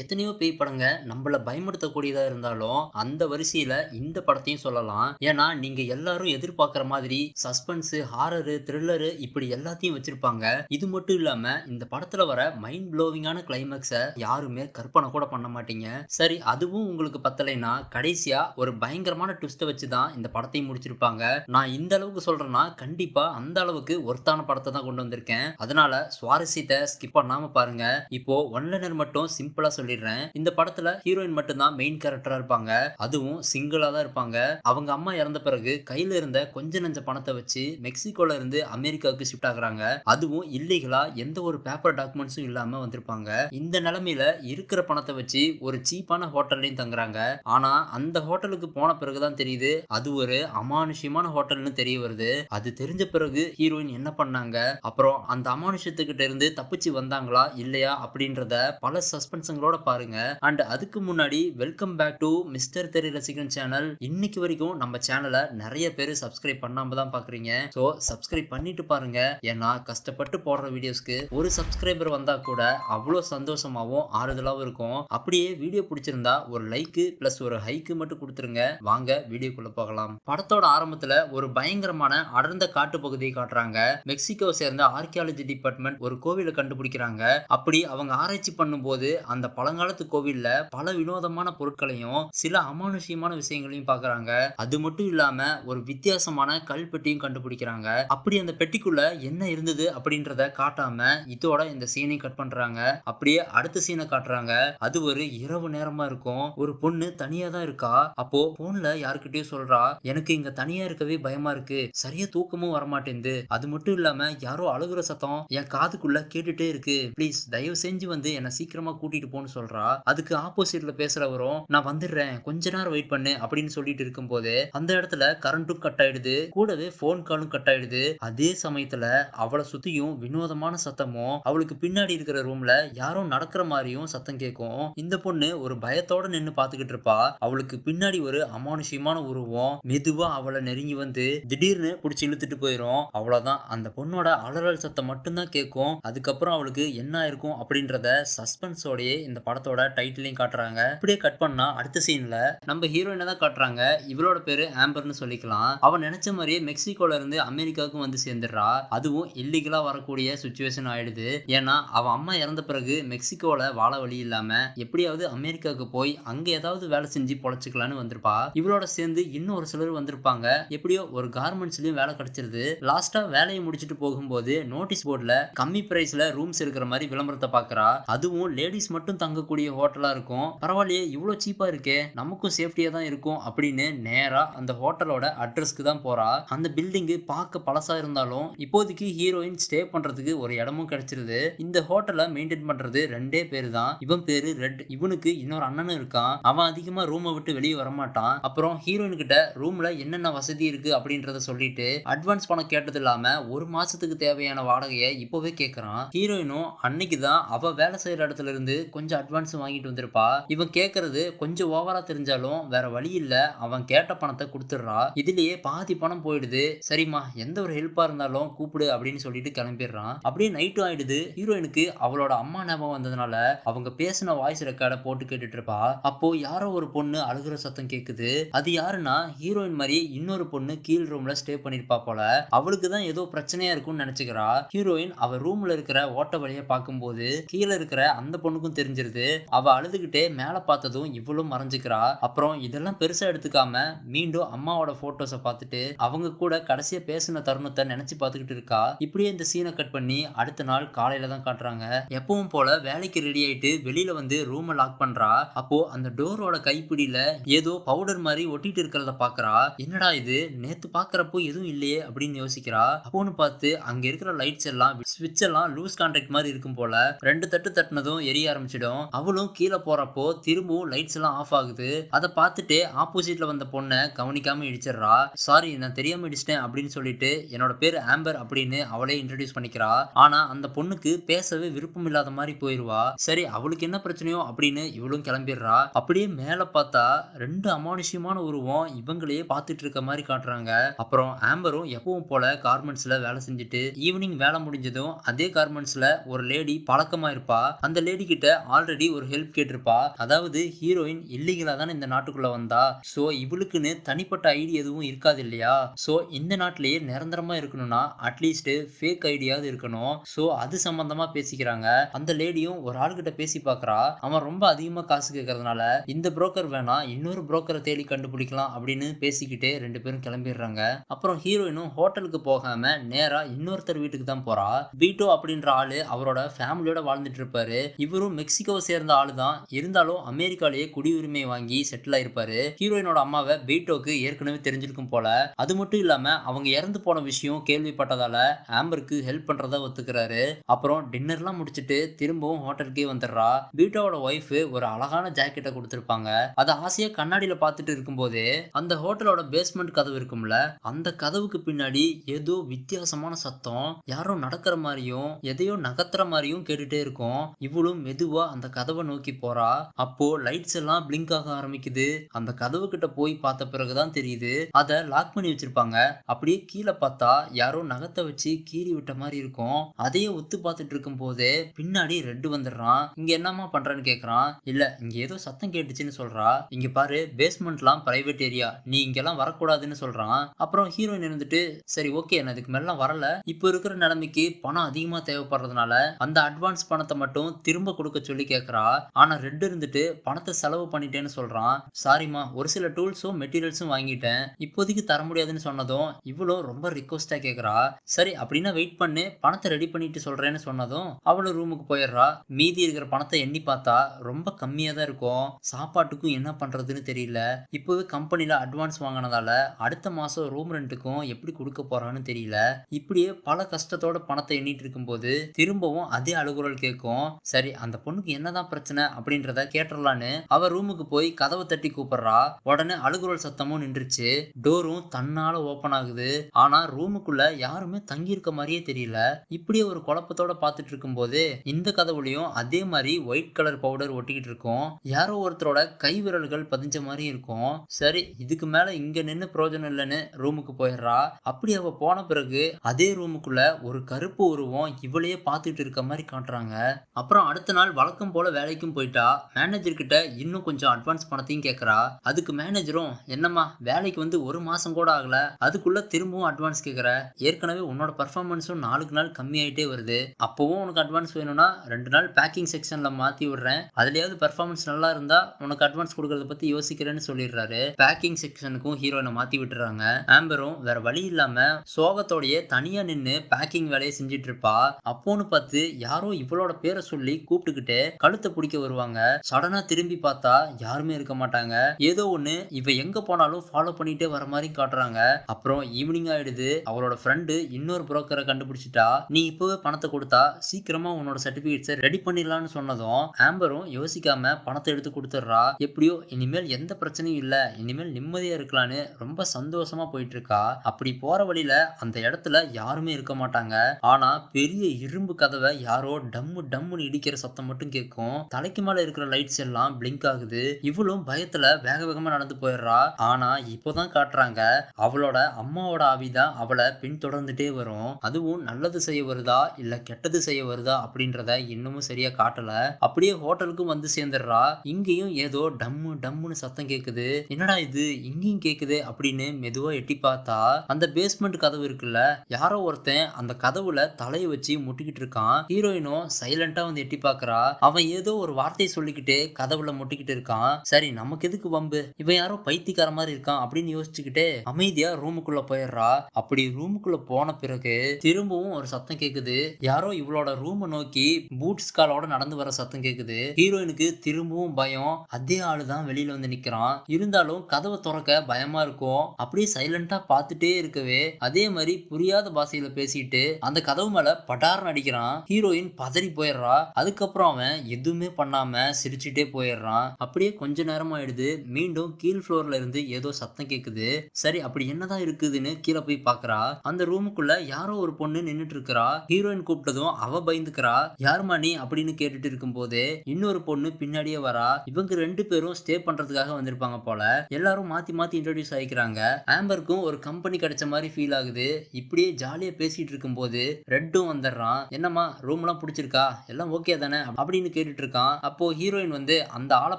எத்தனையோ பேய் படங்க நம்மள பயமுறுத்தக்கூடியதா இருந்தாலும் அந்த வரிசையில இந்த படத்தையும் சொல்லலாம். ஏன்னா நீங்க எல்லாரும் எதிர்பார்க்குற மாதிரி சஸ்பென்ஸ் ஹாரரு த்ரில்லரு இப்படி எல்லாத்தையும் வச்சிருப்பாங்க. இது மட்டும் இல்லாம இந்த படத்துல வர மைண்ட் ப்ளோவிங்கான கிளைமேக்ஸை யாருமே கற்பனை கூட பண்ண மாட்டீங்க. சரி அதுவும் உங்களுக்கு பத்தலைன்னா கடைசியா ஒரு பயங்கரமான ட்விஸ்ட்டை வச்சு தான் இந்த படத்தையும் முடிச்சிருப்பாங்க. நான் இந்த அளவுக்கு சொல்றேன்னா கண்டிப்பா அந்த அளவுக்கு ஒர்த்தான படத்தை தான் கொண்டு வந்திருக்கேன். அதனால சுவாரஸ்யத்தை ஸ்கிப் பண்ணாம பாருங்க. இப்போ ஒன்லைனர் மட்டும் சிம்பிளா சொல்லிடுறேன். இந்த படத்துல ஹீரோயின் மட்டும்தான் மெயின் கேரக்டரா இருப்பாங்க. அதுவும் சிங்கிளா தான் இருப்பாங்க. அவங்க அம்மா இறந்த பிறகு கையில இருந்த கொஞ்ச நஞ்ச பணத்தை வச்சு மெக்சிகோல இருந்து அமெரிக்காவுக்கு ஷிஃப்ட் ஆகுறாங்க. அதுவும் இல்லீகலா எந்த ஒரு பேப்பர் டாக்குமெண்ட்ஸும் இல்லாம வந்திருப்பாங்க. இந்த நிலைமையில இருக்கிற பணத்தை வச்சு ஒரு சீப்பான ஹோட்டல்லையும் தங்குறாங்க. ஆனா அந்த ஹோட்டலுக்கு போன பிறகுதான் தெரியுது அது ஒரு அமானுஷ்யமான ஹோட்டல்னு தெரிய வருது. அது தெரிஞ்ச பிறகு ஹீரோயின் என்ன பண்ணாங்க? அப்புறம் அந்த அமானுஷத்துக்கிட்ட இருந்து தப்பிச்சு வந்தாங்களா? இல்லையா? அப்படின்றத பல சஸ்பென்ஸுங்களோட பாருங்க. அண்ட் அதுக்கு முன்னாடி வெல்கம் பேக் டு மிஸ்டர் தெரி ரசிகன் சேனல் இன்னைக்கு வரைக்கும் நம்ம சேனலை நிறைய பேர் சப்ஸ்கிரைப் பண்ணாம தான் பாக்குறீங்க. ஸோ சப்ஸ்கிரைப் பண்ணிட்டு பாருங்க. ஏன்னா கஷ்டப்பட்டு போடுற வீடியோஸ்க்கு ஒரு சப்ஸ்கிரைபர் வந்தா கூட அவ்வளோ சந்தோஷமாவும் ஆறுதலாகவும் இருக்கும். அப்படியே வீடியோ பிடிச்சிருந்தா ஒரு லைக்கு ப்ளஸ் ஒரு ஹைக்கு மட்டும் கொடுத்துருங்க. வாங்க வீடியோக்குள்ள போகலாம். படத்தோட ஆரம்பத்துல ஒரு பயங்கரமான அடர்ந்த காட்டு பகுதியை காட்டுறாங்க. மெக்சிகோ சேர்ந்த ஆர்கியாலஜி டிபார்ட்மெண்ட் ஒரு கோவிலை கண்டுபிடிக்கிறாங்க. அப்படி அவங்க ஆராய்ச்சி பண்ணும்போது அந்த பழங்காலத்து கோவில்ல பல வினோதமான பொருட்களையும் சில அமானுஷ்யமான விஷயங்களையும் பாக்குறாங்க. அது மட்டும் இல்லாம ஒரு வித்தியாசமான கல்பெட்டியும் கண்டுபிடிக்கிறாங்க. அப்படி அந்த பெட்டிக்குள்ள என்ன இருந்தது அப்படின்றத காட்டாம இதோட இந்த சீனை கட் பண்றாங்க. அப்படியே அடுத்த சீனை காட்டுறாங்க. அது ஒரு இரவு நேரமா இருக்கும். ஒரு பொண்ணு தனியா தான் இருக்கா? அப்போ போன்ல யாருக்கிட்டயும் சொல்றா எனக்கு இங்க தனியா இருக்கவே பயமா இருக்கு. சரியா தூக்கமும் வரமாட்டேங்குது. அது மட்டும் இல்லாம யாரோ அழுகுற சத்தம் என் காதுக்குள்ள கேட்டுட்டே இருக்கு. ப்ளீஸ் தயவு செஞ்சு வந்து என்ன சீக்கிரமா கூட்டிட்டு போன்னு சொல்றா. அதுக்கு ஆப்போசிட்ல பேசுறவரும் நான் வந்துடுறேன். கொஞ்ச நேரம் வெயிட் பண்ணு. அப்படின்னு சொல்லிட்டு இருக்கும்போது அந்த இடத்துல கரண்ட்டும் கட் ஆயிடுது. கூடவே போன் காலும் கட் ஆயிடுது. அதே சமயத்துல அவளை சுத்தியும் வினோதமான சத்தமும் அவளுக்கு பின்னாடி இருக்கிற ரூம்ல யாரோ நடக்கிற மாதிரியும் சத்தம் கேட்கும். இந்த பொண்ணு ஒரு பயத்தோட நின்னு பாத்துக்கிட்டு இருப்பா. அவளுக்கு பின்னாடி ஒரு அமானுஷ்யமான உருவம். மெதுவா அவளை நெருங்கி வந்து திடீர்னு பிடிச்சி இழுத்துட்டு போயிடும் அவ்வளவுதான். அந்த பொண்ணோட அலறல் சத்தம் மட்டும்தான் கேட்கும். அதுக்கப்புறம் அவளுக்கு என்ன ஆயிருக்கும் அப்படின்றத சஸ்பென்ஸோடயே இந்த படத்தோட டைட்டிலையும் காட்டுறாங்க. இப்படியே கட் பண்ணா அடுத்த சீன்ல நம்ம ஹீரோயினை தான் காட்டுறாங்க. இவளோட பேரு ஆம்பர்னு சொல்லிக்கலாம். அவன் நினைச்ச மாதிரியே மெக்சிகோல இருந்து அமெரிக்காவுக்கும் வந்து சேர்ந்துடுறா. அதுவும் இல்லீகலா வரக்கூடிய சுச்சுவேஷன் ஆயிடுது. ஏன்னா அவன் அம்மா இறந்த பிறகு மெக்சிகோல வாழ வழி இல்லாம எப்படியாவது அமெரிக்காவுக்கு போய் அங்க ஏதாவது வேலை செஞ்சு பொழைச்சிக்கலான்னு வந்திருப்பா. இவளோட சேர்ந்து இன்னும் ஒரு சிலர் வந்திருப்பாங்க. எப்படியோ ஒரு கார்மெண்ட்ஸ்லயும் வேலை கிடைச்சிருது. லாஸ்டா வேலையை முடிச்சுட்டு போகும்போது நோட்டீஸ் போர்டுல கம்மி பிரைஸ்ல ரூம்ஸ் இருக்கிற மாதிரி விளம்பரத்தை பாக்குறா அதுவும் லேடிஸ் மட்டும் தங்கக்கூடிய ஹோட்டலா இருக்கும். பரவாயில்லையே இவ்வளோ சீப்பா இருக்கே. நமக்கும் சேஃப்டியா தான் இருக்கும் அப்படின்னு நேரா அந்த ஹோட்டலோட அட்ரஸ்க்கு தான் போறா. அந்த பில்டிங்கு பார்க்க பழசா இருந்தாலும் இப்போதைக்கு ஹீரோயின் ஸ்டே பண்றதுக்கு ஒரு இடமும் கிடைச்சிருது. இந்த ஹோட்டலை மெயின்டைன் பண்றது ரெண்டே பேர் தான். இவன் பேரு ரெட். இவனுக்கு இன்னொரு அண்ணனும் இருக்கான். அவன் அதிகமா ரூமை விட்டு வெளியே வரமாட்டான். அப்புறம் ஹீரோயின் கிட்ட ரூம்ல என்னென்ன வசதி இருக்கு அப்படின்றத சொல்லிட்டு அட்வான்ஸ் பணம் கேட்டது இல்லாம ஒரு மாசத்துக்கு தேவையான வாடகையை இப்போவே கேட்கறான் ஹீரோயினும் அன்னைக்கு தான் அவள் வேலை செய்யற இடத்துல இருந்து கொஞ்சம் அட்வான்ஸ் வாங்கிட்டு வந்திருப்பா. இவன் கேட்கறது கொஞ்சம் ஓவரா தெரிஞ்சாலும் வேற வழி இல்ல. அவன் கேட்ட பணத்தை கொடுத்துடுறா. இதுலயே பாதி பணம் போயிடுது. சரிம்மா எந்த ஒரு ஹெல்ப்பா இருந்தாலும் கூப்பிடு அப்படின்னு சொல்லிட்டு கிளம்பிடுறான். அப்படியே நைட்டும் ஆயிடுது. ஹீரோயினுக்கு அவளோட அம்மா ஞாபகம் வந்ததுனால அவங்க பேசின வாய்ஸ் ரெக்கார்டை போட்டு கேட்டுட்டு இருப்பா. அப்போ யாரோ ஒரு பொண்ணு அழுகுற சத்தம் கேக்குது. அது யாருன்னா ஹீரோயின் மாதிரி இன்னொரு பொண்ணு கீழ் ரூம்ல ஸ்டே பண்ணிருப்பா போல. அவளுக்கு தான் ஏதோ பிரச்சனையா இருக்கும்னு நினைச்சுக்கிறா. ஹீரோயின் அவ ரூம்ல இருக்கிற ஓட்ட வழியை பார்க்கும்போது கீழே இருக்கிற அந்த பொண்ணுக்கும் தெரிஞ்சிருது அவ அழுதுகிட்டே மேல பார்த்ததும் இவ்வளவு மறைஞ்சுக்கிறா. அப்புறம் இதெல்லாம் பெருசா எடுத்துக்காம மீண்டும் அம்மாவோட போட்டோஸை பார்த்துட்டு அவங்க கூட கடைசியா பேசின தருணத்தை நினைச்சு பார்த்துக்கிட்டு இருக்கா. இப்படியே இந்த சீனை கட் பண்ணி அடுத்த நாள் காலையில தான் காட்டுறாங்க. எப்பவும் போல வேலைக்கு ரெடி ஆயிட்டு வெளியில வந்து ரூமை லாக் பண்றா. அப்போ அந்த டோரோட கைப்பிடியில ஏதோ பவுடர் மாதிரி ஒட்டிட்டு இருக்கிறத பாக்குறா. என்னடா இது? நேத்து பாக்குறப்போ எதுவும் இல்லையே அப்படின்னு யோசிக்கிறா. அப்போன்னு பார்த்து அங்க இருக்கிற லைட்ஸ் எல்லாம் ஸ்விட்ச் எல்லாம் லூஸ் கான்டாக்ட் மாதிரி இருக்கும் போல. ரெண்டு தட்டு தட்டினதும் எரிய ஆரம்பிச்சிடும். அவளும் கீழே போறப்போ திரும்பவும் லைட்ஸ் எல்லாம் ஆஃப் ஆகுது. அதை பார்த்துட்டு ஆப்போசிட்ல வந்த பொண்ணை கவனிக்காம இடிச்சிடுறா. சாரி நான் தெரியாம இடிச்சிட்டேன் அப்படின்னு சொல்லிட்டு என்னோட பேர் ஆம்பர் அப்படின்னு அவளே இன்ட்ரடியூஸ் பண்ணிக்கிறா. ஆனா அந்த பொண்ணுக்கு பேசவே விருப்பம் இல்லாத மாதிரி போயிருவா. சரி அவளுக்கு என்ன பிரச்சனையோ அப்படின்னு இவளும் கிளம்பிடுறா. அப்படியே மேல பார்த்தா ரெண்டு அமானுஷ்யமான உருவம் இவங்களையே பார்த்துட்டு இருக்க மாதிரி காட்டுறாங்க. அப்புறம் ஆம்பரும் எப்பவும் போல கார்மெண்ட்ஸ்ல வேலை செஞ்சுட்டு ஈவினிங் வேலை முடிஞ்சதும் அதே கார்மெண்ட்ஸ்ல ஒரு லேடி பழக்கமா இருப்பா. அந்த லேடி கிட்ட ஆல் ஆல்ரெடி ஒரு ஹெல்ப் கேட்டிருப்பா. அதாவது ஹீரோயின் இல்லீகலா தானே இந்த நாட்டுக்குள்ள வந்தா. சோ இவளுக்குன்னு தனிப்பட்ட ஐடி எதுவும் இருக்காது இல்லையா? சோ இந்த நாட்டிலேயே நிரந்தரமா இருக்கணும்னா அட்லீஸ்ட் ஃபேக் ஐடியாவது இருக்கணும். சோ அது சம்பந்தமா பேசிக்கிறாங்க. அந்த லேடியும் ஒரு ஆள்கிட்ட பேசி பார்க்கறா அவன் ரொம்ப அதிகமா காசு கேட்கறதுனால இந்த புரோக்கர் வேணாம் இன்னொரு புரோக்கரை தேடி கண்டுபிடிக்கலாம் அப்படின்னு பேசிக்கிட்டே ரெண்டு பேரும் கிளம்பிடுறாங்க. அப்புறம் ஹீரோயினும் ஹோட்டலுக்கு போகாம நேரா இன்னொருத்தர் வீட்டுக்கு தான் போறா. பீட்டோ அப்படின்ற ஆளு அவரோட ஃபேமிலியோட வாழ்ந்துட்டு இருப்பாரு. இவரும் மெக்சிகோவை சேர்ந்த ஆளு தான் இருந்தாலும் அமெரிக்காலேயே குடியுரிமை வாங்கி செட்டில் ஆயிருப்பாரு. ஹீரோயினோட அம்மாவை பீட்டோக்கு ஏற்கனவே தெரிஞ்சிருக்கும் போல. அது மட்டும் இல்லாம அவங்க இறந்து போன விஷயம் கேள்விப்பட்டதால ஆம்பருக்கு ஹெல்ப் பண்றதா ஒத்துக்கிறாரு. அப்புறம் டின்னர்லாம் முடிச்சிட்டு திரும்பவும் ஹோட்டலுக்கே வந்துடுறா. பீட்டோவோட ஒய்ஃப் ஒரு அழகான ஜாக்கெட்டை கொடுத்துருப்பாங்க. அதை ஆசையா கண்ணாடியில பார்த்துட்டு இருக்கும்போதே அந்த ஹோட்டலோட பேஸ்மெண்ட் கதவு இருக்கும்ல அந்த கதவுக்கு பின்னாடி ஏதோ வித்தியாசமான சத்தம். யாரோ நடக்கிற மாதிரியும் எதையோ நகர்த்துற மாதிரியும் கேட்டுட்டே இருக்கும். இவளும் மெதுவா அந்த கதவை நோக்கி போறா. அப்போ லைட்ஸ் எல்லாம் பிளிங்க் ஆக ஆரம்பிக்குது. அந்த கதவு கிட்ட போய் பார்த்த பிறகுதான் தெரியுது அதை லாக் பண்ணி வச்சிருப்பாங்க. அப்படியே கீழே பார்த்தா யாரோ நகத்தை வச்சு கீறி விட்ட மாதிரி இருக்கும். அதையே ஒத்து பார்த்துட்டு இருக்கும் போதே பின்னாடி ரெட்டு வந்துடுறான். இங்க என்னம்மா பண்றேன்னு கேக்குறான். இல்ல இங்க ஏதோ சத்தம் கேட்டுச்சுன்னு சொல்றா. இங்க பாரு பேஸ்மெண்ட்லாம் பிரைவேட் ஏரியா நீ இங்கெல்லாம் வரக்கூடாதுன்னு சொல்றான். அப்புறம் ஹீரோயின் இருந்துட்டு சரி ஓகே நான் இதுக்கு மேலாம் வரல. இப்போ இருக்கிற நிலைமைக்கு பணம் அதிகமா தேவைப்படுறதுனால அந்த அட்வான்ஸ் பணத்தை மட்டும் திரும்ப கொடுக்க சொல்லி கேட்குறா ஆனா ரெட் இருந்துட்டு பணத்தை செலவு பண்ணிட்டேன்னு சொல்றான். சாரிம்மா ஒரு சில டூல்ஸும் மெட்டீரியல்ஸும் வாங்கிட்டேன். இப்போதைக்கு தர முடியாதுன்னு சொன்னதும் இவ்வளோ ரொம்ப ரிக்வஸ்டா கேட்குறா சரி அப்படின்னா வெயிட் பண்ணு. பணத்தை ரெடி பண்ணிட்டு சொல்றேன்னு சொன்னதும் அவளும் ரூமுக்கு போயிடுறா. மீதி இருக்கிற பணத்தை எண்ணி பார்த்தா ரொம்ப கம்மியா தான் இருக்கும். சாப்பாட்டுக்கும் என்ன பண்றதுன்னு தெரியல. இப்போவே கம்பெனில அட்வான்ஸ் வாங்கினதால அடுத்த மாதம் ரூம் ரெண்ட்டுக்கும் எப்படி கொடுக்க போறான்னு தெரியல. இப்படியே பல கஷ்டத்தோட பணத்தை எண்ணிட்டு இருக்கும்போது திரும்பவும் அதே அழுகுரல் கேட்கும். சரி அந்த பொண்ணுக்கு என்னதான் பிரச்சனை அப்படின்றத கேட்டுடலான்னு அவ ரூமுக்கு போய் கதவை தட்டி கூப்பிடுறா. உடனே அழுகுரல் சத்தமும் நின்றுச்சு. டோரும் தன்னால ஓபன் ஆகுது. ஆனா ரூமுக்குள்ள யாருமே தங்கி இருக்க மாதிரியே தெரியல. இப்படியே ஒரு குழப்பத்தோட பார்த்துட்டு இருக்கும்போது இந்த கதவுலையும் அதே மாதிரி ஒயிட் கலர் பவுடர் ஒட்டிக்கிட்டு இருக்கும். யாரோ ஒருத்தரோட கை விரல்கள் பதிஞ்ச மாதிரி இருக்கும். சரி இதுக்கு மேல இங்க நின்று பிரயோஜனம் இல்லைன்னு ரூமுக்கு போயிடுறா. அப்படி அவ போன பிறகு அதே ரூமுக்குள்ள ஒரு கருப்பு உருவம் இவளையே பார்த்துட்டு இருக்க மாதிரி காட்டுறாங்க. அப்புறம் அடுத்த நாள் வழக்கம் போல வேலைக்கும் போயிட்டா மேனேஜர் கிட்ட இன்னும் கொஞ்சம் அட்வான்ஸ் பணத்தையும் கேட்கறா அதுக்கு மேனேஜரும் என்னம்மா வேலைக்கு வந்து ஒரு மாசம் கூட ஆகல. அதுக்குள்ள திரும்பவும் அட்வான்ஸ் கேட்கற ஏற்கனவே உன்னோட பர்ஃபார்மன்ஸும் நாளுக்கு நாள் கம்மியாயிட்டே வருது. அப்பவும் உனக்கு அட்வான்ஸ் வேணும்னா ரெண்டு நாள் பேக்கிங் செக்ஷன்ல மாத்தி விடுறேன். அதுலயாவது பர்ஃபார்மன்ஸ் நல்லா இருந்தா உனக்கு அட்வான்ஸ் கொடுக்கறத பத்தி யோசிக்கிறேன்னு சொல்லிடுறாரு. பேக்கிங் செக்ஷனுக்கும் ஹீரோயினை மாத்தி விட்டுறாங்க. ஆம்பரும் வேற வழி இல்லாம சோகத்தோடைய தனியா நின்று பேக்கிங் வேலையை செஞ்சுட்டு இருப்பா. அப்போன்னு பார்த்து யாரோ இவளோட பேரை சொல்லி கூப்பிட்டுக்கிட்டு கழுத்தை பிடிக்க வருவாங்க. சடனா திரும்பி பார்த்தா யாருமே இருக்க மாட்டாங்க. ஏதோ ஒண்ணு இவ எங்க போனாலும் ஃபாலோ பண்ணிட்டே வர மாதிரி காட்டுறாங்க. அப்புறம் ஈவினிங் ஆயிடுது. அவளோட ஃப்ரெண்டு இன்னொரு புரோக்கரை கண்டுபிடிச்சிட்டா. நீ இப்பவே பணத்தை கொடுத்தா சீக்கிரமா உன்னோட சர்டிபிகேட்ஸை ரெடி பண்ணிடலாம்னு சொன்னதும் ஆம்பரும் யோசிக்காம பணத்தை எடுத்து கொடுத்துட்றா. எப்படியோ இனிமேல் எந்த பிரச்சனையும் இல்ல. இனிமேல் நிம்மதியா இருக்கலான்னு ரொம்ப சந்தோஷமா போயிட்டு இருக்கா அப்படி போற வழியில அந்த இடத்துல யாருமே இருக்க மாட்டாங்க. ஆனா பெரிய இரும்பு கதவை யாரோ டம்மு டம்முன்னு இடிக்கிற சத்தம் மட்டும் கேட்கும் தலைக்கு மேல இருக்கிற லைட்ஸ் எல்லாம் பிளிங்க் ஆகுது. இவளும் பயத்துல வேக வேகமா நடந்து போயிடுறா. ஆனா இப்போதான் காட்டுறாங்க. அவளோட அம்மாவோட ஆவிதான் அவளை பின்தொடர்ந்துட்டே வரும். அதுவும் நல்லது செய்ய வருதா இல்ல கெட்டது செய்ய வருதா அப்படின்றத இன்னமும் சரியா காட்டல. அப்படியே ஹோட்டலுக்கும் வந்து சேர்ந்துடுறா. இங்கேயும் ஏதோ டம்மு டம்முன்னு சத்தம் கேக்குது. என்னடா இது? இங்கேயும் கேக்குது அப்படின்னு மெதுவா எட்டி பார்த்தா அந்த பேஸ்மெண்ட் கதவு இருக்குல்ல யாரோ ஒருத்தன் அந்த கதவுல தலையை வச்சு முட்டிக்கிட்டு இருக்கான். ஹீரோயினும் சைலண்டா வந்து எட்டி பார்க்கறா. அவன் ஏதோ ஒரு வார்த்தையை சொல்லிக்கிட்டு கதவுல முட்டிக்கிட்டு இருக்கான். சரி நமக்கு எதுக்கு வம்பு? இவன் யாரோ பைத்தியக்கார மாதிரி இருக்கான் அப்படின்னு யோசிச்சுக்கிட்டே அமைதியா ரூமுக்குள்ள போயிடுறா. அப்படி ரூமுக்குள்ள போன பிறகு திரும்பவும் ஒரு சத்தம் கேக்குது. யாரோ இவளோட ரூமை நோக்கி பூட்ஸ் காலோட நடந்து வர சத்தம் கேக்குது. ஹீரோயினுக்கு திரும்பவும் பயம். அதே ஆளு தான் வெளியில வந்து நிக்கிறான். இருந்தாலும் கதவை திறக்க பயமா இருக்கும். அப்படியே சைலண்டா பார்த்துட்டே இருக்கவே அதே மாதிரி புரியாத பாஷையில பேசிட்டு அந்த கதவு மேல பட்டார்னு அடிக்கிறான். ஹீரோயின் பதறி போயிடுறா. அதுக்கப்புறம் அவன் எதுவுமே பண்ணாம சிரிச்சுட்டே போயிடுறான். அப்படியே கொஞ்ச நேரம் ஆயிடுது. மீண்டும் கீழ் ஃப்ளோர்ல இருந்து ஏதோ சத்தம் கேட்குது சரி அப்படி என்னதான் இருக்குதுன்னு கீழே போய் பாக்குறா. அந்த ரூமுக்குள்ள யாரோ ஒரு பொண்ணு நின்னுட்டு இருக்கிறா ஹீரோயின் கூப்பிட்டதும் அவ பயந்துக்கிறா. யாருமா நீ? அப்படின்னு கேட்டுட்டு இருக்கும்போது இன்னொரு பொண்ணு பின்னாடியே வரா. இவங்க ரெண்டு பேரும் ஸ்டே பண்றதுக்காக வந்திருப்பாங்க போல. எல்லாரும் மாத்தி மாத்தி இன்ட்ரடியூஸ் ஆயிக்கிறாங்க. ஆம்பருக்கும் ஒரு கம்பெனி கிடைச்ச மாதிரி ஃபீல் ஆகுது. இப்படியே ஜாலியா பேசிட்டு இருக்கும்போது ரெட்டும் வந்துடுறான். என்னம்மா ரூம் எல்லாம் பிடிச்சிருக்கா? எல்லாம் ஓகே தானே? அப்படின்னு அப்படின்னு கேட்டுட்டு இருக்கான் அப்போ ஹீரோயின் வந்து அந்த ஆளை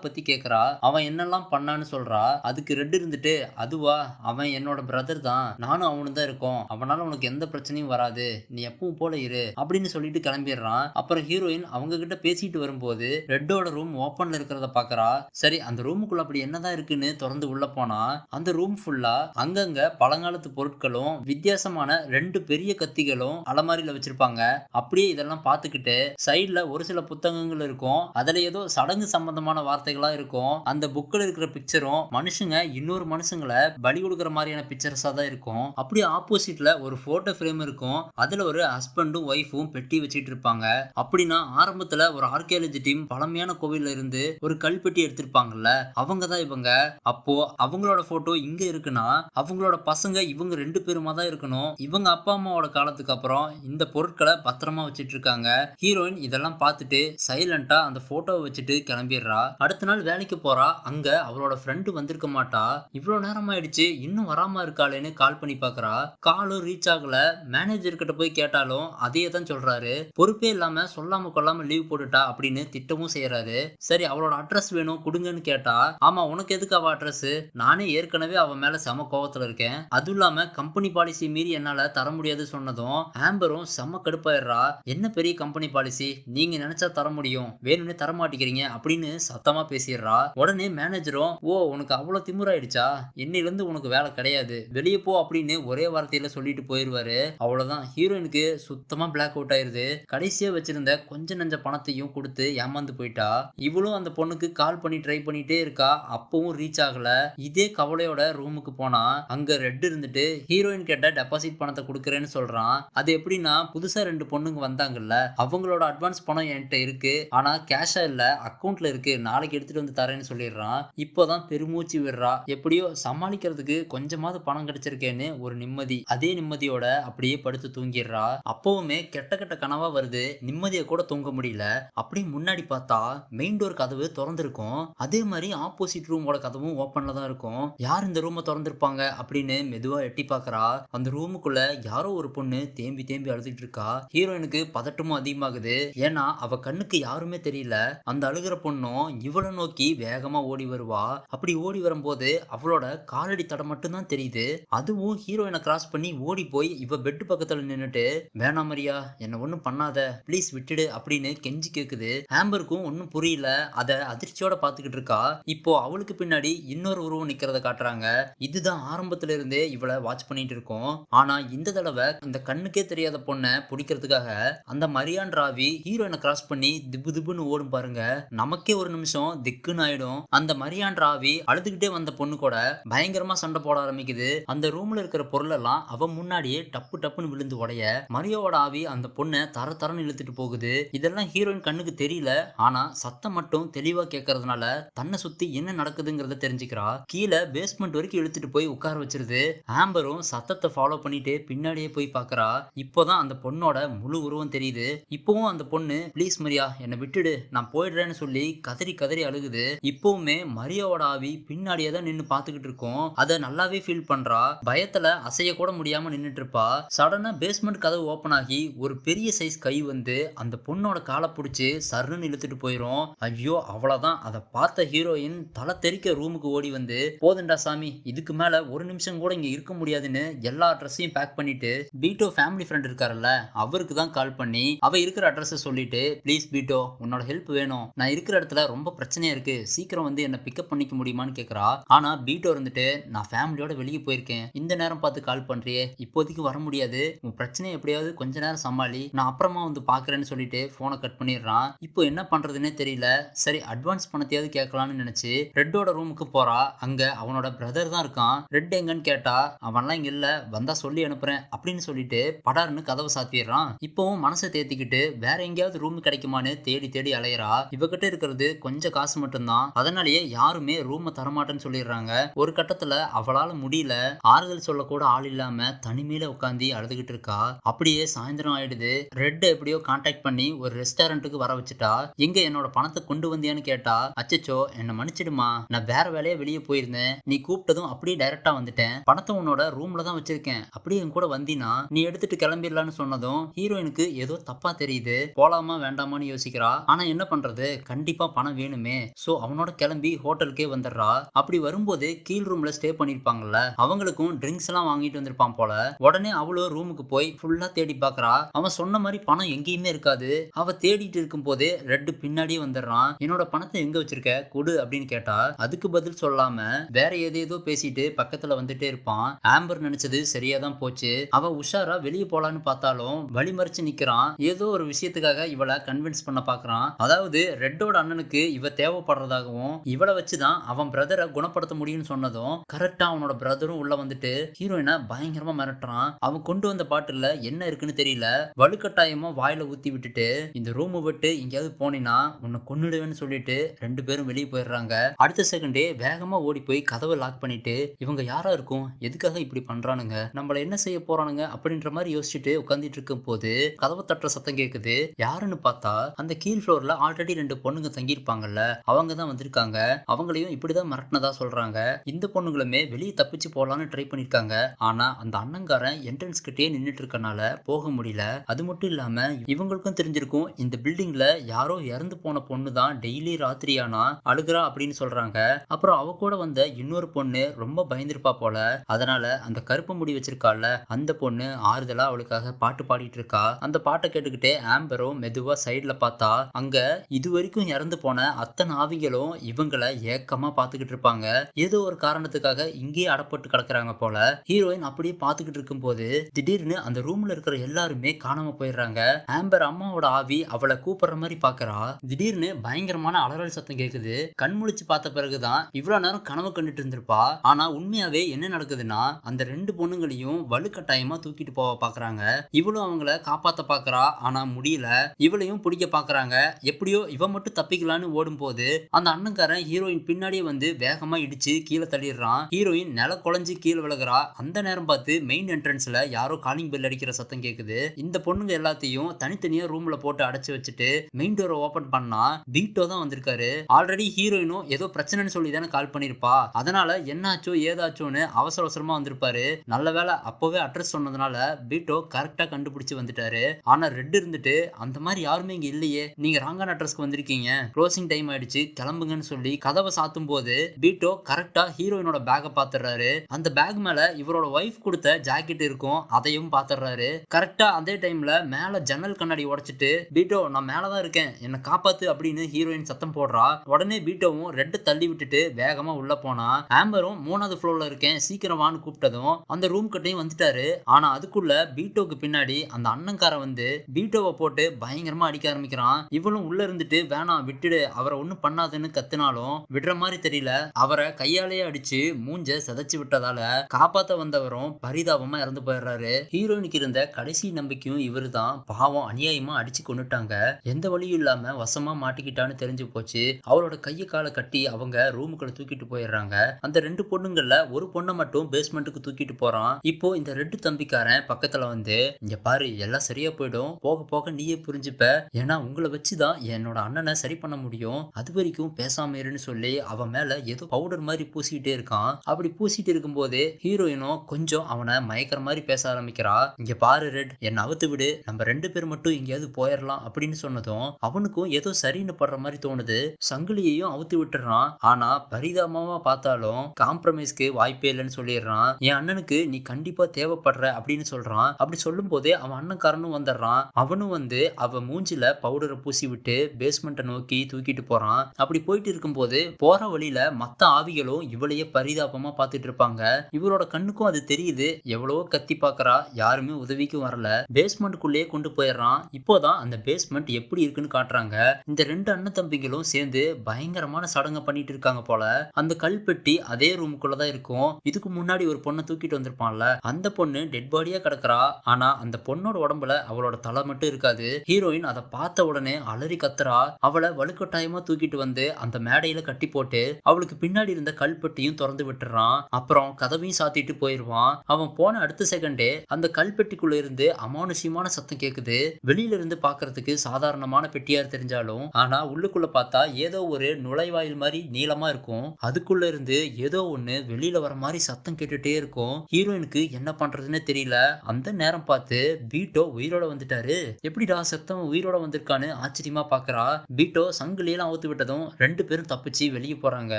பத்தி கேக்குறா? அவன் என்னெல்லாம் பண்ணான்னு சொல்றா? அதுக்கு ரெட் இருந்துட்டு அதுவா? அவன் என்னோட பிரதர் தான். நானும் அவனு தான் இருக்கோம். அவனால உனக்கு எந்த பிரச்சனையும் வராது. நீ எப்பவும் போல இரு. அப்படின்னு சொல்லிட்டு கிளம்பிடுறான். அப்புறம் ஹீரோயின் அவங்க கிட்ட பேசிட்டு வரும்போது ரெட்டோட ரூம் ஓப்பன்ல இருக்கிறத பாக்குறா? சரி அந்த ரூமுக்குள்ள அப்படி என்னதான் இருக்குன்னு திறந்து உள்ள போனா? அந்த ரூம் ஃபுல்லா அங்கங்க பழங்காலத்து பொருட்களும் வித்தியாசமான ரெண்டு பெரிய கத்திகளும் அலமாரியில வச்சிருப்பாங்க. அப்படியே இதெல்லாம் பார்த்துக்கிட்டு சைடுல ஒரு சில புத்தகங்கள் இருக்கும். அதுல ஏதோ சடங்கு சம்பந்தமான வார்த்தைகளா இருக்கும். அந்த புக்கில் இருக்கிற பிக்சரும் மனுஷங்க இன்னொரு மனுஷங்களை பலி கொடுக்குற மாதிரியான பிக்சர்ஸாக தான் இருக்கும். அப்படி ஆப்போசிட்ல ஒரு ஃபோட்டோ ஃப்ரேம் இருக்கும். அதுல ஒரு ஹஸ்பண்டும் ஒய்ஃபும் பெட்டி வச்சிட்டு இருப்பாங்க. அப்படின்னா ஆரம்பத்துல ஒரு ஆர்கியாலஜி டீம் பழமையான கோவில்ல இருந்து ஒரு கல்பெட்டி எடுத்திருப்பாங்கல்ல அவங்க தான் இவங்க. அப்போ அவங்களோட ஃபோட்டோ இங்க இருக்குன்னா அவங்களோட பசங்க இவங்க ரெண்டு பேருமா தான் இருக்கணும். இவங்க அப்பா அம்மாவோட காலத்துக்கு அப்புறம் இந்த பொருட்களை பத்திரமா வச்சிட்டு இருக்காங்க. ஹீரோயின் இதெல்லாம் பார்த்துட்டு சைலண்டா அந்த போட்டோவை வச்சுட்டு கிளம்பிடுறா. அடுத்த நாள் வேலைக்கு போறா. அங்க அவளோட ஃப்ரெண்டு வந்திருக்க மாட்டா. இவ்வளவு நேரம் ஆயிடுச்சு. இன்னும் வராம இருக்காளேன்னு கால் பண்ணி பாக்குறா. காலும் ரீச் ஆகல. மேனேஜர் கிட்ட போய் கேட்டாலும் அதையே தான் சொல்றாரு. பொறுப்பே இல்லாம சொல்லாம கொள்ளாம லீவ் போட்டுட்டா அப்படின்னு திட்டமும் செய்யறாரு சரி அவளோட அட்ரஸ் வேணும் கொடுங்கன்னு கேட்டா ஆமா உனக்கு எதுக்கு அவ அட்ரஸ் நானே ஏற்கனவே அவன் மேல செம கோவத்துல இருக்கேன். அதுவும் இல்லாம கம்பெனி பாலிசி மீறி என்னால தர முடியாது சொன்னதும் ஆம்பரும் செம கடுப்பாயிடுறா. என்ன பெரிய கம்பெனி பாலிசி நீங்க நினைச்சா தர முடியும். வேணும்னு தர மாட்டேங்கிறீங்க அப்படின்னு சத்தமா பேசிடுறா. உடனே மேனேஜரும் ஓ உனக்கு அவ்வளவு திமுறாயிடுச்சா இன்னில இருந்து உனக்கு வேலை கிடையாது. வெளியே போ அப்படின்னு ஒரே வார்த்தையில சொல்லிட்டு போயிடுவாரு. அவ்வளவுதான். ஹீரோயினுக்கு சுத்தமா பிளாக் அவுட் ஆயிருது. கடைசியா வச்சிருந்த கொஞ்ச நஞ்ச பணத்தையும் கொடுத்து ஏமாந்து போயிட்டா. இவளும் அந்த பொண்ணுக்கு கால் பண்ணி ட்ரை பண்ணிட்டே இருக்கா. அப்பவும் ரீச் ஆகல. இதே கவலையோட ரூமுக்கு போனா அங்க ரெட் இருந்துட்டு ஹீரோயின் கேட்ட டெபாசிட் பணத்தை கொடுக்குறேன்னு சொல்றான். அது எப்படின்னா புதுசா ரெண்டு பொண்ணுங்க வந்தாங்கல்ல அவங்களோட அட்வான்ஸ் பணம் என்கிட்ட இருக்கு. ஆனா கேஷா இல்ல. அக்கவுண்ட்ல இருக்கு. நாளைக்கு எடுத்துட்டு வந்து தரேன்னு சொல்லிடுறான். இப்போதான் பெருமூச்சு விடுறா. எப்படியோ சமாளிக்கிறதுக்கு கொஞ்சமாவது பணம் கிடைச்சிருக்கேன்னு ஒரு நிம்மதி. அதே நிம்மதியோட அப்படியே படுத்து தூங்கிடுறா. அப்பவுமே கெட்ட கெட்ட கனவா வருது. நிம்மதியை கூட தூங்க முடியல. அப்படியே முன்னாடி பார்த்தா மெயின் டோர் கதவு திறந்திருக்கும். அதே மாதிரி ஆப்போசிட் ரூமோட கதவும் ஓப்பன்ல தான் இருக்கும். யார் இந்த ரூமை திறந்திருப்பாங்க அப்படின்னு மெதுவா எட்டி பாக்குறா அந்த ரூமுக்குள்ள யாரோ ஒரு பொண்ணு தேம்பி தேம்பி அழுதுட்டு இருக்கா. ஹீரோயினுக்கு பதட்டமும் அதிகமாகுது. ஏன்னா அவ கண்ணுக்கு யார் யாருமே தெரியல. அந்த அழுகிற பொண்ணும் இவளை நோக்கி வேகமா ஓடி வருவா. அப்படி ஓடி வரும்போது அவளோட காலடி தடம் மட்டும்தான் தெரியுது. அதுவும் ஹீரோயினை கிராஸ் பண்ணி ஓடி போய் இவ பெட் பக்கத்துல நின்னுட்டு வேணாம் மரியா என்ன ஒண்ணும் பண்ணாத. ப்ளீஸ் விட்டுடு அப்படின்னு கெஞ்சி கேக்குது. ஆம்பருக்கும் ஒன்றும் புரியல. அதை அதிர்ச்சியோட பார்த்துக்கிட்டு இருக்கா. இப்போ அவளுக்கு பின்னாடி இன்னொரு உருவம் நிக்கிறத காட்டுறாங்க. இதுதான் ஆரம்பத்துல இருந்தே இவளை வாட்ச் பண்ணிட்டு இருக்கோம். ஆனா இந்த தடவை இந்த கண்ணுக்கே தெரியாத பொண்ணை பிடிக்கிறதுக்காக அந்த மரியான் ராவி ஹீரோயினை கிராஸ் பண்ணி திப் திப்புன்னு ஓடும் பாருங்க. நமக்கே ஒரு நிமிஷம் திக்குன்னு ஆயிடும். அந்த மரியான் ராவி அழுதுகிட்டே வந்த பொண்ணு கூட பயங்கரமா சண்டை போட ஆரம்பிக்குது. அந்த ரூம்ல இருக்கிற பொருளெல்லாம் அவன் முன்னாடியே டப்பு டப்புன்னு விழுந்து உடைய மரியோட ஆவி அந்த பொண்ணை தர தரன்னு இழுத்துட்டு போகுது. இதெல்லாம் ஹீரோயின் கண்ணுக்கு தெரியல. ஆனா சத்தம் மட்டும் தெளிவா கேட்கறதுனால தன்னை சுத்தி என்ன நடக்குதுங்கிறத தெரிஞ்சுக்கிறா. கீழே பேஸ்மெண்ட் வரைக்கும் இழுத்துட்டு போய் உட்கார வச்சிருது. ஆம்பரும் சத்தத்தை ஃபாலோ பண்ணிட்டு பின்னாடியே போய் பார்க்கறா இப்போதான் அந்த பொண்ணோட முழு உருவம் தெரியுது. இப்பவும் அந்த பொண்ணு ப்ளீஸ் மரியா என்ன விட்டுடு நான் போயிடுறேன்னு சொல்லி கதறி கதறி அழுகுது. இப்பவுமே மரியாவோட ஆவி பின்னாடியே தான் நின்று பார்த்துக்கிட்டு இருக்கோம். அதை நல்லாவே ஃபீல் பண்றா. பயத்துல அசைய கூட முடியாம நின்னுட்டு இருப்பா. சடனா பேஸ்மெண்ட் கதவு ஓப்பன் ஆகி ஒரு பெரிய சைஸ் கை வந்து அந்த பொண்ணோட காலை பிடிச்சி சருன்னு இழுத்துட்டு போயிரும். ஐயோ அவ்வளோதான் அதை பார்த்த ஹீரோயின் தலை தெறிக்க ரூமுக்கு ஓடி வந்து போதுண்டா சாமி இதுக்கு மேல ஒரு நிமிஷம் கூட இங்க இருக்க முடியாதுன்னு எல்லா அட்ரஸையும் பேக் பண்ணிட்டு பீட்டோ ஃபேமிலி ஃப்ரெண்ட் இருக்காருல்ல அவருக்கு தான் கால் பண்ணி அவ இருக்கிற அட்ரஸை சொல்லிட்டு ப்ளீஸ் பீட்டோ உன்னோட ஹெல்ப் வேணும். நான் இருக்கிற இடத்துல ரொம்ப பிரச்சனையா இருக்கு. சீக்கிரம் வந்து என்ன பிக்கப் பண்ணிக்க முடியுமான்னு கேட்குறா ஆனா பீட்டோ இருந்துட்டு நான் ஃபேமிலியோட வெளியே போயிருக்கேன். இந்த நேரம் பார்த்து கால் பண்றியே. இப்போதைக்கு வர முடியாது. உன் பிரச்சனை எப்படியாவது கொஞ்ச நேரம் சமாளி. நான் அப்புறமா வந்து பாக்குறேன்னு சொல்லிட்டு போனை கட் பண்ணிடுறான். இப்போ என்ன பண்றதுன்னே தெரியல. சரி அட்வான்ஸ் பணத்தையாவது கேட்கலாம்னு நினைச்சு ரெட்டோட ரூமுக்கு போறா. அங்க அவனோட பிரதர் தான் இருக்கான். ரெட் எங்கன்னு கேட்டா அவன்லாம் இங்க இல்ல. வந்தா சொல்லி அனுப்புறேன். அப்படின்னு சொல்லிட்டு படார்னு கதவை சாத்திடுறான். இப்போவும் மனசை தேத்திக்கிட்டு வேற எங்கேயாவது ரூம் கிடைக்குமான்னு தேடி தேடி அலையிறா. இவகிட்ட இருக்கிறது கொஞ்சம் காசு மட்டும்தான். அதனாலேயே யாருமே ரூமை தரமாட்டேன்னு சொல்லிடுறாங்க. ஒரு கட்டத்துல அவளால முடியல. ஆறுதல் சொல்ல கூட ஆள் இல்லாம தனிமையில உட்காந்து அழுதுகிட்டு இருக்கா. அப்படியே சாயந்தரம் ஆயிடுது. ரெட் எப்படியோ கான்டாக்ட் பண்ணி ஒரு ரெஸ்டாரண்ட்டுக்கு வர வச்சுட்டா. எங்க என்னோட பணத்தை கொண்டு வந்தியான்னு கேட்டா அச்சச்சோ என்ன மன்னிச்சிடுமா. நான் வேற வேலையா வெளியே போயிருந்தேன். நீ கூப்பிட்டதும் அப்படியே டைரக்டா வந்துட்டேன். பணத்தை உன்னோட ரூம்ல தான் வச்சிருக்கேன். அப்படியே என் கூட வந்தீனா நீ எடுத்துட்டு கிளம்பிடலான்னு சொன்னதும் ஹீரோயினுக்கு ஏதோ தப்பா தெரியுது. போலாமா வேண்டாமான்னு யோசிக்கிறா ஆனா என்ன பண்றது? கண்டிப்பா பணம் வேணுமே. சோ அவனோட கிளம்பி ஹோட்டலுக்கே வந்துடுறா. அப்படி வரும்போது கீழ் ரூம்ல ஸ்டே பண்ணிருப்பாங்கல்ல? அவங்களுக்கும் ட்ரிங்க்ஸ் எல்லாம் வாங்கிட்டு வந்திருப்பான் போல. உடனே அவளும் ரூமுக்கு போய் ஃபுல்லா தேடி பாக்குறா. அவன் சொன்ன மாதிரி பணம் எங்கேயுமே இருக்காது. அவ தேடிட்டு இருக்கும் போது ரெட்டு பின்னாடியே வந்துடுறான். என்னோட பணத்தை எங்க வச்சிருக்க? கொடு அப்படின்னு கேட்டா அதுக்கு பதில் சொல்லாம வேற ஏதேதோ பேசிட்டு பக்கத்துல வந்துட்டே இருப்பான். ஆம்பர் நினைச்சது சரியா தான் போச்சு. அவ உஷாரா வெளியே போலான்னு பார்த்தாலும் வழிமறிச்சு நிக்கிறான். ஏதோ ஒரு விஷயத்துக்காக இவளை கன்வின்ஸ் பண்ண பார்க்குறான். அதாவது ரெட்டோட அண்ணனுக்கு இவ தேவைப்படுறதாகவும் இவளை வச்சுதான் அவன் பிரதரை குணப்படுத்த முடியும்னு சொன்னதும் கரெக்டா அவனோட பிரதரும் உள்ள வந்துட்டு ஹீரோயினை பயங்கரமா மிரட்டுறான். அவன் கொண்டு வந்த பாட்டில் என்ன இருக்குன்னு தெரியல. வலுக்கட்டாயமா வாயில ஊத்தி விட்டுட்டு இந்த ரூமை விட்டு எங்கேயாவது போனீன்னா உன்னை கொன்னுடுவேன்னு சொல்லிட்டு ரெண்டு பேரும் வெளியே போயிடுறாங்க. அடுத்த செகண்டே வேகமா ஓடி போய் கதவை லாக் பண்ணிட்டு இவங்க யாரா இருக்கும்? எதுக்காக இப்படி பண்றானுங்க? நம்மள என்ன செய்ய போறானுங்க? அப்படின்ற மாதிரி யோசிச்சுட்டு உட்காந்துட்டு இருக்கும் போது கதவை தட்டுற சத்தம் கேட்குது யாருன்னு பார்த்தா அந்த கீழ் ஃப்ளோரில் ஆல்ரெடி ரெண்டு பொண்ணுங்க தங்கியிருப்பாங்கல்ல அவங்க தான் வந்திருக்காங்க. அவங்களையும் இப்படிதான் மிரட்டினதா சொல்கிறாங்க இந்த பொண்ணுங்களுமே வெளியே தப்பிச்சு போகலான்னு ட்ரை பண்ணியிருக்காங்க ஆனால் அந்த அண்ணங்காரன் என்ட்ரன்ஸ் கிட்டே நின்றுட்டு இருக்கனால போக முடியல. அது மட்டும் இல்லாமல் இவங்களுக்கும் தெரிஞ்சிருக்கும் இந்த பில்டிங்கில் யாரோ இறந்து போன பொண்ணு தான் டெய்லி ராத்திரியானா அழுகுறா அப்படின்னு சொல்றாங்க. அப்புறம் அவ கூட வந்த இன்னொரு பொண்ணு ரொம்ப பயந்துருப்பா போல. அதனால அந்த கருப்பு முடி வச்சிருக்கால அந்த பொண்ணு ஆறுதலா அவளுக்காக பாட்டு பாடிட்டு இருக்கா. அந்த பாட்டை கேட்டுக்கிட்டே ஆம்பரும் மெதுவா சைடில் பார்த்தா அங்க இது வரைக்கும் இறந்து போன அத்தனை ஆவிகளும் இவங்களை ஏக்கமா பாத்துக்கிட்டு இருப்பாங்க. ஏதோ ஒரு காரணத்துக்காக இங்கேயே அடப்பட்டு கிடக்குறாங்க போல. ஹீரோயின் அப்படியே பாத்துக்கிட்டு இருக்கும்போது திடீர்னு அந்த ரூம்ல இருக்கிற எல்லாருமே காணாம போயிடுறாங்க. ஆம்பர் அம்மாவோட ஆவி அவளை கூப்பிடுற மாதிரி பாக்குறா திடீர்னு பயங்கரமான அலறல் சத்தம் கேக்குது. கண் முழிச்சு பார்த்த பிறகுதான் இவ்வளவு நேரம் கனவு கண்டுட்டு இருந்திருப்பா. ஆனா உண்மையாவே என்ன நடக்குதுன்னா அந்த ரெண்டு பொண்ணுங்களையும் வலுக்கட்டாயமா தூக்கிட்டு போக பாக்குறாங்க இவளும் அவங்கள காப்பாத்த பாக்குறா ஆனா முடியல. இவளையும் பிடிக்க பாக்குறாங்க எப்படியோ இவன் மட்டும் தப்பிக்கலான்னு ஓடும்போது அந்த அண்ணன்காரன் ஹீரோயின் பின்னாடியே வந்து வேகமா இடிச்சு கீழே தள்ளிடுறான். ஹீரோயின் நில குழஞ்சு கீழே விழுகிறா. அந்த நேரம் பார்த்து மெயின் என்ட்ரன்ஸ்ல யாரோ காலிங் பெல் அடிக்கிற சத்தம் கேக்குது. இந்த பொண்ணுங்க எல்லாத்தையும் தனித்தனியா ரூம்ல போட்டு அடைச்சு வச்சுட்டு மெயின் டோரை ஓபன் பண்ணா பீட்டோ தான் வந்திருக்காரு. ஆல்ரெடி ஹீரோயினும் ஏதோ பிரச்சனைன்னு சொல்லி தானே கால் பண்ணிருப்பா. அதனால என்னாச்சோ ஏதாச்சோன்னு அவசர அவசரமா வந்திருப்பாரு. நல்ல வேலை அப்போவே அட்ரஸ் சொன்னதுனால பீட்டோ கரெக்டா கண்டுபிடிச்சு வந்துட்டாரு. ஆனா ரெட் இருந்துட்டு அந்த மாதிரி யாருமே இங்க இல்லையே. நீங்க ராங்கான அட்ரஸ்க்கு வந்திருக்கீங்க. க்ளோசிங் டைம் ஆயிடுச்சு. கிளம்புங்கன்னு சொல்லி கதவை சாத்தும் போது பீட்டோ கரெக்டா ஹீரோயினோட பேக்கை பாத்துறாரு அந்த பேக் மேல இவரோட ஒய்ஃப் கொடுத்த ஜாக்கெட் இருக்கும். அதையும் பாத்துறாரு கரெக்டா அதே டைம்ல மேல ஜன்னல் கண்ணாடி உடைச்சிட்டு பீட்டோ நான் மேலதான் இருக்கேன். என்னை காப்பாத்து அப்படின்னு ஹீரோயின் சத்தம் போடுறா. உடனே பீட்டோவும் ரெட்டு தள்ளி விட்டுட்டு வேகமா உள்ள போனா. ஆம்பரும் மூணாவது ஃப்ளோர்ல இருக்கேன். சீக்கிரம் வான்னு கூப்பிட்டதும் அந்த ரூம் கிட்டையும் வந்துட்டாரு. ஆனா அதுக்குள்ள பீட்டோக்கு பின்னாடி அந்த அண்ணன்கார வந்து பீட்டோவை போட்டு பயங்கரமா அடிக்க ஆரம்பிக்கிறான். இவளும் உள்ள இருந்துட்டு வேணாம் விட்டுடு அவரை ஒன்றும் பண்ணாதுன்னு கத்துனாலும் விடுற மாதிரி தெரியல. அவரை கையாலேயே அடிச்சு மூஞ்ச சிதைச்சு விட்டதால காப்பாத்த வந்தவரும் பரிதாபமா இறந்து போயிடுறாரு. ஹீரோயினுக்கு இருந்த கடைசி நம்பிக்கையும் இவருதான். பாவம் அநியாயமா அடிச்சு கொண்டுட்டாங்க எந்த வழியும் இல்லாம வசமா மாட்டிக்கிட்டான்னு தெரிஞ்சு போச்சு. அவளோட கையை காலை கட்டி அவங்க ரூமுக்குள்ள தூக்கிட்டு போயிடுறாங்க. அந்த ரெண்டு பொண்ணுங்கள்ல ஒரு பொண்ணை மட்டும் பேஸ்மெண்ட்டுக்கு தூக்கிட்டு போறான். இப்போ இந்த ரெண்டு தம்பிக்காரன் பக்கத்துல வந்து இங்க பாரு எல்லாம் சரியா போயிடும். போக போக நீயே புரிஞ்சுப்ப. ஏன்னா உங்களை வச்சு தான் என்னோட அண்ணனை சரி பண்ண முடியும். அது வரைக்கும் பேசாம இருன்னு சொல்லி அவன் மேல ஏதோ பவுடர் மாதிரி பூசிக்கிட்டே இருக்கான். அப்படி பூசிட்டு இருக்கும்போது ஹீரோயினும் கொஞ்சம் அவனை மயக்கிற மாதிரி பேச ஆரம்பிக்கிறா. இங்க பாரு ரெட் என்னை அவுத்து விடு. நம்ம ரெண்டு பேர் மட்டும் எங்கேயாவது போயிடலாம் அப்படின்னு சொன்னதும் அவனுக்கும் ஏதோ சரின்னு படுற மாதிரி தோணுது. சங்கிலியையும் அவுத்து விட்டுறான். ஆனா பரிதாபமா பார்த்தாலும் காம்ப்ரமைஸ்க்கு வாய்ப்பே இல்லைன்னு சொல்லிடுறான். என் அண்ணனுக்கு நீ கண்டிப்பா தேவைப்படுற அப்படின்னு சொல்றான். அப்படி சொல்லும் போதே அவன் அண்ணன்காரனும் வந்துடுறான். அவனும் வந்து அவன் மூஞ்சில பவுடர் பூசி விட்டு பேஸ்மெண்ட்டை நோக்கி தூக்கிட்டு போறான். அப்படி போயிட்டு இருக்கும்போது போற வழியில மத்த ஆவிகளும் இவளையே பரிதாபமா பார்த்துட்டு இருப்பாங்க. இவரோட கண்ணுக்கும் அது தெரியுது. எவ்வளவோ கத்தி பாக்குறா யாருமே உதவிக்கும் வரல. பேஸ்மெண்ட்டுக்குள்ளேயே கொண்டு போயிடுறான். இப்போதான் அந்த பேஸ்மெண்ட் எப்படி இருக்குன்னு காட்டுறாங்க. இந்த ரெண்டு அண்ணன் தம்பிகளும் சேர்ந்து பயங்கரமான சடங்கை பண்ணிட்டு இருக்காங்க போல. அந்த கல்பெட்டி அதே ரூமுக்குள்ள தான் இருக்கும். இதுக்கு முன்னாடி ஒரு பொண்ணை தூக்கிட்டு வந்திருப்பான்ல. அந்த பொண்ணு டெட் பாடியா கிடக்குறா. ஆனா அந்த பொண்ணோட உடம்புல அவளோட தலை மட்டும் இருக்காது. ஹீரோயின் அதை பார்த்த உடனே அலறி கத்துறா. அவளை வலுக்கட்டாயமா தூக்கிட்டு வந்து அந்த மேடையில கட்டி போட்டு அவளுக்கு பின்னாடி இருந்த கல்பெட்டியும் திறந்து விட்டுறான். அப்புறம் கதவையும் சாத்திட்டு போயிடுவான் அவன் போன அடுத்த செகண்டே அந்த கல்பெட்டிக்குள்ள இருந்து அமானுஷ்யமான சத்தம் கேக்குது. வெளியில இருந்து பாக்குறதுக்கு சாதாரணமான பெட்டியார் தெரிஞ்சாலும் ஆனா உள்ளுக்குள்ள பார்த்தா ஏதோ ஒரு நுழைவாயில் மாதிரி நீளமா இருக்கும். அதுக்குள்ள இருந்து ஏதோ ஒண்ணு வெளியில வர மாதிரி சத்தம் கேட்டுட்டே இருக்கும். ஹீரோயினுக்கு என்ன பண்றதுன்னு தெரியல. அந்த நேரம் பார்த்து பீட்டோ உயிரோட வந்துட்டாரு. எப்படிடா சத்தம் உயிரோட வந்திருக்கான்னு என்னடான்னு ஆச்சரியமா பாக்குறா. பீட்டோ சங்கிலியெல்லாம் அவுத்து விட்டதும் ரெண்டு பேரும் தப்பிச்சு வெளியே போறாங்க.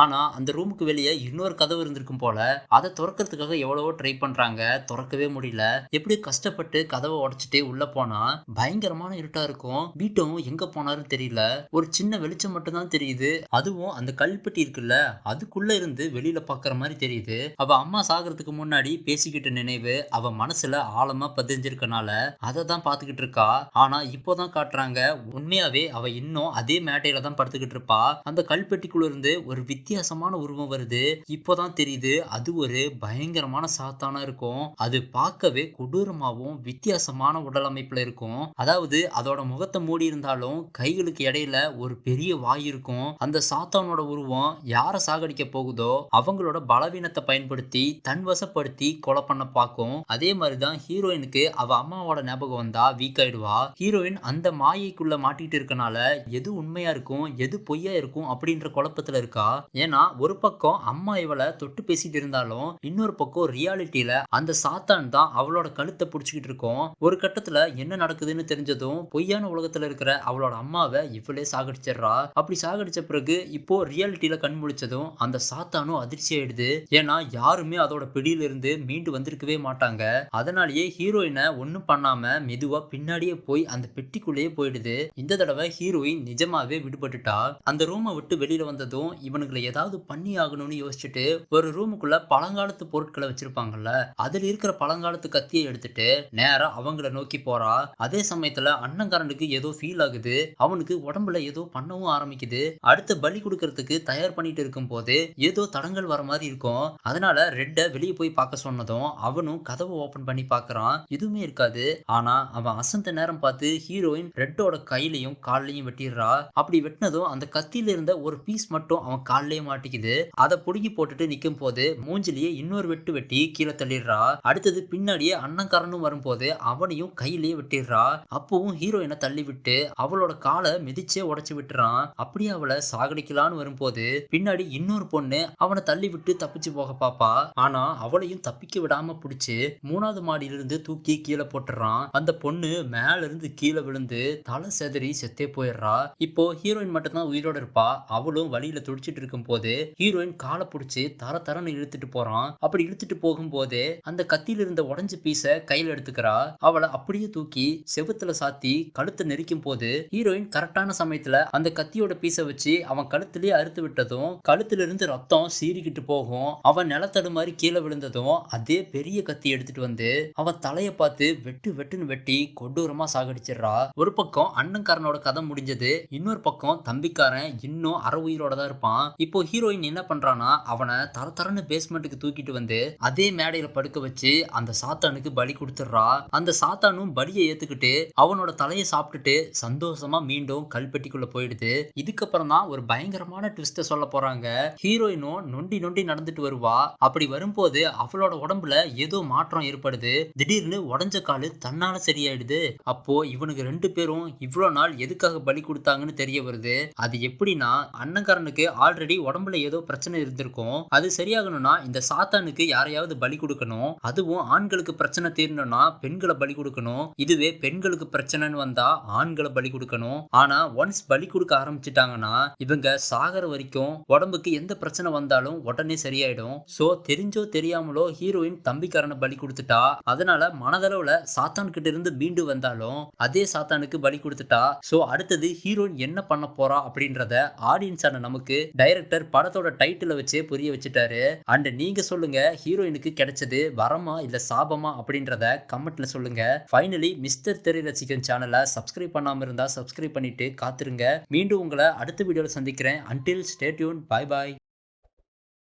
ஆனா அந்த ரூமுக்கு வெளியே இன்னொரு கதவு இருந்திருக்கும் போல அதை திறக்கிறதுக்காக எவ்வளவோ ட்ரை பண்றாங்க. திறக்கவே முடியல. எப்படி கஷ்டப்பட்டு கதவை உடைச்சிட்டு உள்ள போனா பயங்கரமான இருட்டா இருக்கும். பீட்டோவும் எங்க போனாருன்னு தெரியல. ஒரு சின்ன வெளிச்சம் மட்டும் தான் தெரியுது. அதுவும் அந்த கல்பெட்டி இருக்குல்ல அதுக்குள்ள இருந்து வெளியில பாக்குற மாதிரி தெரியுது. அவ அம்மா சாகிறதுக்கு முன்னாடி பேசிக்கிட்ட நினைவு அவ மனசுல ஆழமா பதிஞ்சிருக்கனால அதை தான் பாத்துக்கிட்டு இருக்கா. ஆனா இப்போதான் காட்டுறாங்க. உண்மையாவே அவ இன்னும் அதே மேட்டையில தான் படுத்துக்கிட்டு இருப்பா. அந்த கல்பெட்டிக்குள்ள இருந்து ஒரு வித்தியாசமான உருவம் வருது. இப்போதான் தெரியுது அது ஒரு பயங்கரமான சாத்தானா இருக்கும். அது பார்க்கவே கொடூரமாகவும் வித்தியாசமான உடல் அமைப்புல இருக்கும். அதாவது அதோட முகத்தை மூடி இருந்தாலும் கைகளுக்கு இடையில ஒரு பெரிய வாய் இருக்கும். அந்த சாத்தானோட உருவம் யாரை சாகடிக்க போகுதோ அவங்களோட பலவீனத்தை பயன்படுத்தி தன் வசப்படுத்தி கொலை பண்ண பார்க்கும். அதே மாதிரிதான் ஹீரோயினுக்கு அவ அம்மாவோட ஞாபகம் வந்தா வீக் ஆயிடுவா. ஹீரோயின் அந்த மாயைக்குள்ள மாட்டிட்டு இருக்கனால எது உண்மையா இருக்கும் எது பொய்யா இருக்கும் அப்படின்ற குழப்பத்துல இருக்கா? ஏன்னா ஒரு பக்கம் அம்மா இவளை தொட்டு பேசிட்டு இருந்தாலும் இன்னொரு பக்கம் ரியாலிட்டியில அந்த சாத்தான் தான் அவளோட கழுத்தை பிடிச்சிக்கிட்டு இருக்கும். ஒரு கட்டத்துல என்ன நடக்குதுன்னு தெரிஞ்சதும் பொய்யான உலகத்துல இருக்கிற அவளோட அம்மாவை இவளே சாகடிச்சிடுறா. அப்படி சாகடிச்ச பிறகு இப்போ ரியாலிட்டியில கண் முழிச்சதும் அந்த சாத்தானும் அதிர்ச்சி ஆயிடுது. ஏன்னா யாருமே அதோட பிடியிலிருந்து மீண்டு வந்திருக்கவே மாட்டாங்க. அதனாலேயே ஹீரோயினை ஒன்றும் பண்ணாம மெதுவா பின்னாடியே போய் அந்த பெட்டிக்குள்ளேயே போயிடுது. இந்த தடவை ஹீரோயின் நிஜமாவே விடுபட்டுட்டா? அந்த ரூமை விட்டு வெளியில வந்ததும் இவனுங்களை ஏதாவது பண்ணி ஆகணும்னு யோசிச்சுட்டு ஒரு ரூமுக்குள்ள பழங்காலத்து பொருட்களை வச்சிருப்பாங்கல்ல அதுல இருக்கிற பழங்காலத்து கத்தியை எடுத்துட்டு நேரா அவங்கள நோக்கி போறா. அதே சமயத்துல அண்ணங்காரனுக்கு ஏதோ ஃபீல் ஆகுது அவனுக்கு உடம்புல ஏதோ பண்ணவும் ஆரம்பிக்குது. அடுத்த பலி கொடுக்கறதுக்கு தயார் பண்ணிட்டு இருக்கும் போது ஏதோ தடங்கள் வர மாதிரி இருக்கும். அதனால ரெட்டை வெளியே போய் பார்க்க சொன்னதும் அவனும் கதவை ஓபன் பண்ணி பார்க்கறான். எதுவுமே இருக்காது. ஆனா அவன் அசந்த நேரம் பார்த்து ஹீரோயின் ரெட்டோட கையிலையும் கால்லையும் வெட்டிடுறா. அப்படி வெட்டினதும் அந்த கத்தியில இருந்த ஒரு பீஸ் மட்டும் அவன் கால்லயே மாட்டிக்குது. அதை புடுங்கி போட்டுட்டு நிக்கும் போது மூஞ்சிலேயே இன்னொரு வெட்டு வெட்டி கீழே தள்ளிடுறா. அடுத்தது பின்னாடியே அண்ணன்காரனும் வரும்போது அவனையும் கையிலேயே வெட்டிடுறா. அப்பவும் ஹீரோயினை தள்ளி விட்டு அவளோட காலை மிதிச்சே உடைச்சு விட்டுறான். அப்படியே அவளை சாகடிக்கலான்னு வரும்போது பின்னாடி இன்னொரு பொண்ணு அவனை தள்ளி விட்டு தப்பிச்சு போக பாப்பா. ஆனா அவளையும் தப்பிக்க விடாம பிடிச்சு மூணாவது மாடியிலிருந்து தூக்கி கீழே போட்டுறான். அந்த பொண்ணு மேல இருந்து கீழே விழுந்து தலை செதறி செத்தே போயிடுறா. இப்போ ஹீரோயின் மட்டும்தான் உயிரோட இருப்பா. அவளும் வழியில துடிச்சிட்டு இருக்கும் போது ஹீரோயின் காலை பிடிச்சி தர தரன்னு இழுத்துட்டு போறான். அப்படி இழுத்துட்டு போகும்போது அந்த கத்தியில இருந்த உடஞ்ச பீஸ கையில எடுத்துக்கிறா. அவளை அப்படியே தூக்கி செவுத்துல சாத்தி கழுத்தை நெரிக்கும் போது ஹீரோயின் கரெக்டான சமயத்துல அந்த கத்தியோட பீஸை வச்சு அவன் கழுத்துலயே அறுத்து விட்டதும் கழுத்துல இருந்து ரத்தம் சீறிக்கிட்டு போகும். அவன் நிலத்தடு மாதிரி கீழே விழுந்ததும் அதே பெரிய கத்தி எடுத்துட்டு வந்து அவன் தலையை பார்த்து வெட்டு வெட்டுன்னு வெட்டி கொடூரமா சாகடிச்சிடுறா. ஒரு பக்கம் அண்ணன்காரனோட கதை முடிஞ்சது. இன்னொரு பக்கம் தம்பிக்காரன் இன்னும் அற உயிரோட தான் இருப்பான். இப்போ ஹீரோயின் என்ன பண்றானா அவனை தர தரன்னு பேஸ்மெண்ட்டுக்கு தூக்கிட்டு வந்து அதே மேடையில படுக்க வச்சு அந்த சாத்தானுக்கு பலி கொடுத்துடுறா. அந்த சாத்தானும் பலியை ஏத்துக்கிட்டு அவனோட தலையை சாப்பிட்டுட்டு சந்தோஷமா மீண்டும் கல்பெட்டிக்குள்ள போயிடுது. இதுக்கப்புறம் தான் ஒரு பயங்கரமான ட்விஸ்ட சொல்ல போறாங்க. ஹீரோயினும் நொண்டி நொண்டி நடந்துட்டு வருவா. அப்படி வரும்போது அவளோட உடம்புல ஏதோ மாற்றம் ஏற்படுது. திடீர்னு உடஞ்ச காலு தன்னால சரியாயிடுது. அப்போ இவனுக்கு ரெண்டு பேரும் இவ்வளோ நாள் எதுக்காக பலி கொடுத்தாங்கன்னு தெரிய வருது. அது எப்படின்னா அன்னக்காரனுக்கு ஆல்ரெடி உடம்புல ஏதோ பிரச்சனை இருந்திருக்கும். அது சரியாகணும்னா இந்த சாத்தானுக்கு யாரையாவது பலி கொடுக்கணும். அதுவும் ஆண்களுக்கு பிரச்சனை தீரணும்னா பெண்களை பலி கொடுக்கணும். இதுவே பெண்களுக்கு பிரச்சனைன்னு வந்தா ஆண்களை பலி கொடுக்கணும். ஆனா ஒன்ஸ் பலி கொடுக்க ஆரம்பிச்சிட்டாங்கன்னா இவங்க சாகர வரைக்கும் உடம்புக்கு எந்த பிரச்சனை வந்தாலும் உடனே சரியாயிடும். சோ தெரிஞ்சோ தெரியாமலோ ஹீரோயின் தம்பிக்காரனை பலி கொடுத்துட்டா அதனால மனதளவுல சாத்தான் கிட்ட இருந்து மீண்டு வந்தாலும் அதே சாத்தானுக்கு பலி கொடுத்துட்டா? சோ அடுத்தது ஹீரோயின் என்ன பண்ண போறா அப்படின்றத ஆடியன்ஸான நமக்கு டைரக்டர் படத்தோட டைட்டில் வச்சே புரிய வச்சுட்டாரு. அண்ட் நீங்க சொல்லுங்க ஹீரோயினுக்கு கிடைச்சது வரமா இல்ல சாபமா அப்படின்றத கமெண்ட்ல சொல்லுங்க. ஃபைனலி மிஸ்டர் திரை ரசிகன் சேனலை சப்ஸ்கிரைப் பண்ணாம இருந்தா சப்ஸ்கிரைப் பண்ணிட்டு காத்துருங்க. மீண்டும் உங்களை அடுத்த வீடியோவில் சந்திக்கிறேன். அன்டில் ஸ்டேட்யூன் பாய் பாய்